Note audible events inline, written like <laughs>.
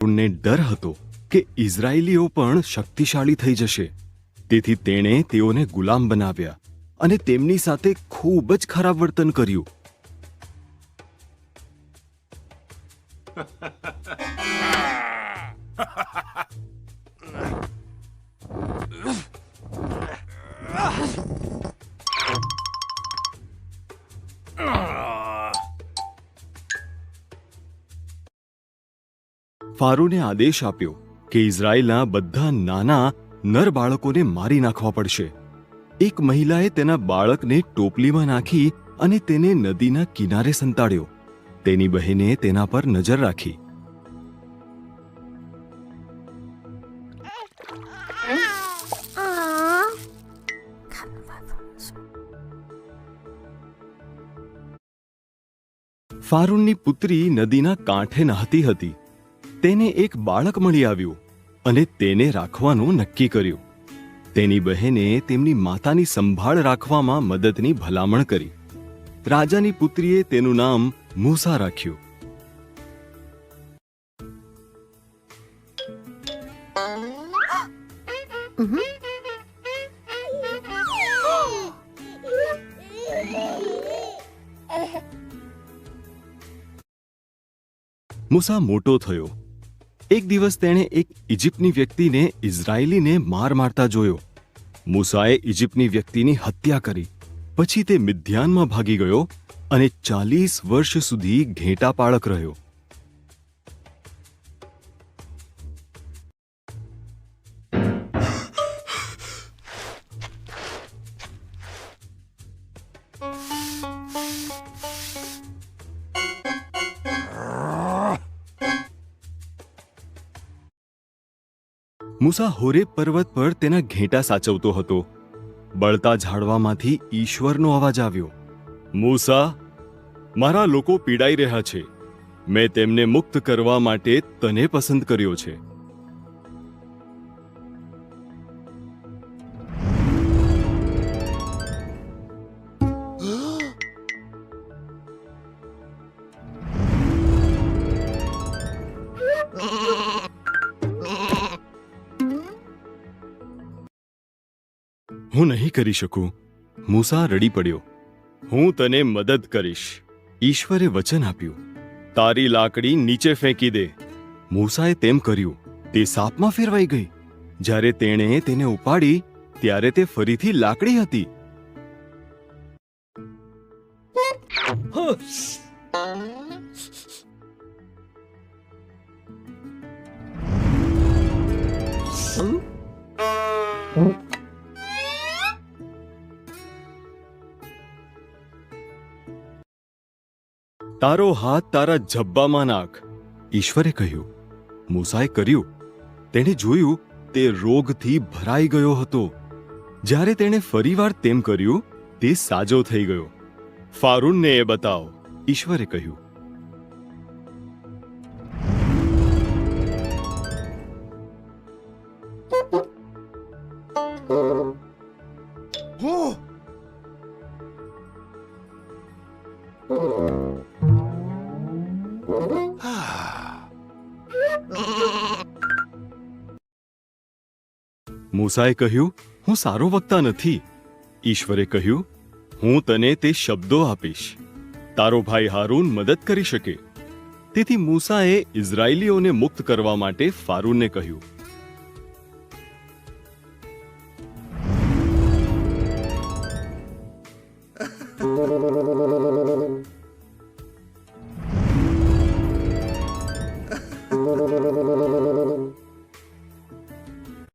ફારૂનને ડર હતો કે ઇઝરાયેલીઓ પણ શક્તિશાળી થઈ જશે. તેથી તેણે તેઓને ગુલામ બનાવ્યા અને તેમની સાથે ખૂબ જ ખરાબ વર્તન કર્યું. <laughs> ફારૂને આદેશ આપ્યો કે ઇઝરાયેલના બધા નાના નર બાળકોને મારી નાખવા પડશે. એક મહિલાએ તેના બાળકને ટોપલીમાં નાખી અને તેને નદીના કિનારે સંતાડ્યો. તેની બહેને તેના પર નજર રાખી. ફારૂનની પુત્રી નદીના કાંઠે નહાતી હતી. તેને એક બાળક મળી આવ્યું અને તેને રાખવાનું નક્કી કર્યું. તેની બહેને તેમની માતાની સંભાળ રાખવામાં મદદની ભલામણ કરી. રાજાની પુત્રીએ તેનું નામ મૂસા રાખ્યું. મૂસા મોટો થયો. એક દિવસ તેણે એક ઇજિપ્તની વ્યક્તિને ઇઝરાયેલીને માર મારતા જોયો. મૂસાએ ઇજિપ્તની વ્યક્તિની હત્યા કરી. પછી તે મિધ્યાનમાં ભાગી ગયો અને ચાલીસ વર્ષ સુધી ઘેટા પાળક રહ્યો. મૂસા હોરેબ પર્વત પર તેના ઘેંટા સાચવતો હતો. બળતા ઝાડવામાંથી ઈશ્વરનો અવાજ આવ્યો. મૂસા, મારા લોકો પીડાઈ રહ્યા છે. મેં તેમને મુક્ત કરવા માટે તને પસંદ કર્યો છે. હું નહીં કરી શકું. મૂસા રડી પડ્યો. હું તને મદદ કરીશ. ઈશ્વરે વચન આપ્યું. તારી લાકડી નીચે ફેંકી દે. મૂસાએ તેમ કર્યું. તે સાપમાં ફેરવાઈ ગઈ. જ્યારે તેણે તેને ઉપાડી, ત્યારે તે ફરીથી લાકડી હતી. તારો હાથ તારા જબ્બામાં નાખ. ઈશ્વરે કહ્યું, મૂસાએ કર્યું. તેણે જોયું, તે રોગથી ભરાઈ ગયો હતો. જ્યારે તેણે ફરીવાર તેમ કર્યું, તે સાજો થઈ ગયો. ફારૂનને એ બતાવો. ઈશ્વરે કહ્યું મૂસાએ કહ્યું, હું સારો વક્તા નથી. ઈશ્વરે કહ્યું, હું તને તે શબ્દો આપીશ. તારો ભાઈ હારૂન મદદ કરી શકે. તેથી મૂસાએ ઇઝરાયેલીઓને મુક્ત કરવા માટે ફારૂનને કહ્યું. <laughs>